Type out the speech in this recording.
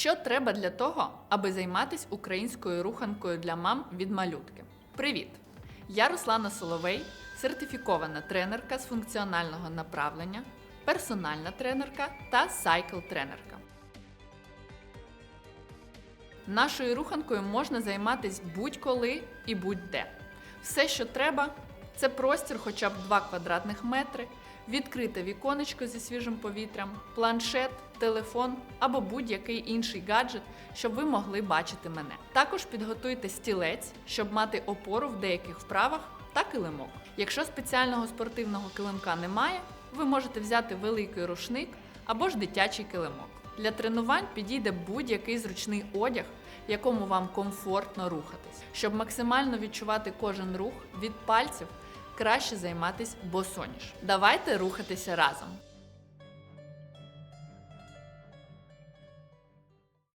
Що треба для того, аби займатися українською руханкою для мам від малютки? Привіт! Я Руслана Соловей, сертифікована тренерка з функціонального направлення, персональна тренерка та сайкл-тренерка. Нашою руханкою можна займатися будь-коли і будь-де. Все, що треба, це простір хоча б 2 квадратних метри, відкрите віконечко зі свіжим повітрям, планшет, телефон або будь-який інший гаджет, щоб ви могли бачити мене. Також підготуйте стілець, щоб мати опору в деяких вправах та килимок. Якщо спеціального спортивного килимка немає, ви можете взяти великий рушник або ж дитячий килимок. Для тренувань підійде будь-який зручний одяг, в якому вам комфортно рухатись. Щоб максимально відчувати кожен рух від пальців, краще займатись босоніж. Давайте рухатися разом.